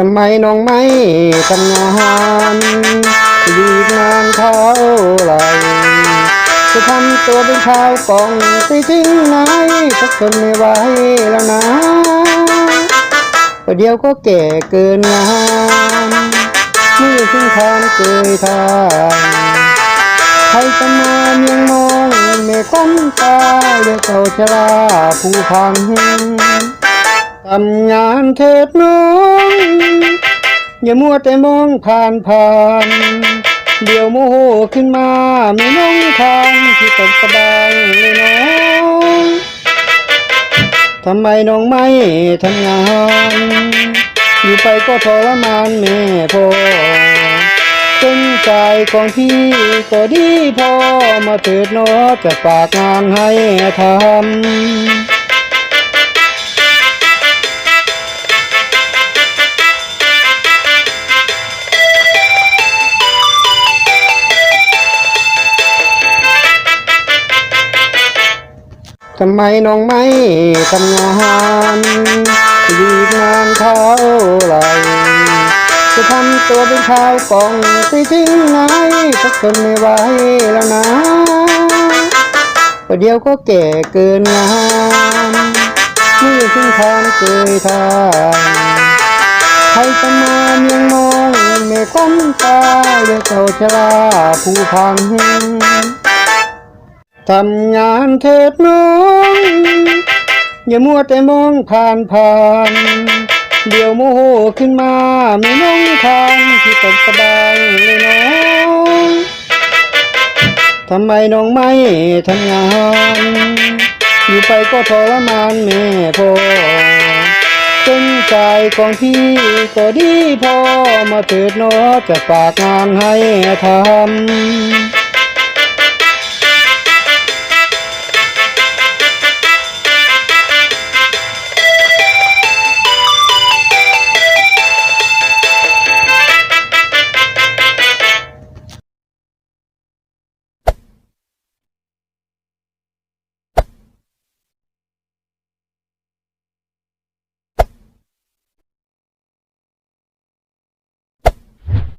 ทำไมน้องไม่ทำงานดีกนานเท่าไรจะทำตัวเป็นชาวกล่องไปทิ้งไหนสักคนไม่ไหวแล้วนะประเดี๋ยวก็แก่เกินงานเมื่อถึงทางเกยทางใครจะมาเมียงมองเมฆก้มตาเรียกเขาชราผู้พัง ทำงานเถิดน้อง อย่ามัวแต่มองผ่านผ่าน เดี๋ยวโมโหขึ้นมาไม่น้องทางที่ตกสบายเลยน้องทำไมน้องไม่ทำงาน อยู่ไปก็ทรมานแม่พอเป็นใจของพี่ก็ดีพอมาเถิดเนอจะฝากงานให้ทำ ทำไมน้องไม่ทำงานดีงานเท่าไรจะทำตัวเป็นชาวกล่องไปทิ้งไหนสักคนไม่ไหวแล้วนะประเดี๋ยวก็แก่เกินงานเมื่อถึงทางเกยทางใครจะมาเมียงมองเมฆก้มตาเรียกเขาชราผู้พัง ทำงานเถิดน้อง อย่ามัวแต่มองผ่านผ่าน เดี๋ยวโมโหขึ้นมาไม่น้องทางที่ตกสบายเลยน้องทำไมน้องไม่ทำงาน อยู่ไปก็ทรมานแม่พอเป็นใจของพี่ก็ดีพอมาเถิดเนอจะฝากงานให้ทำ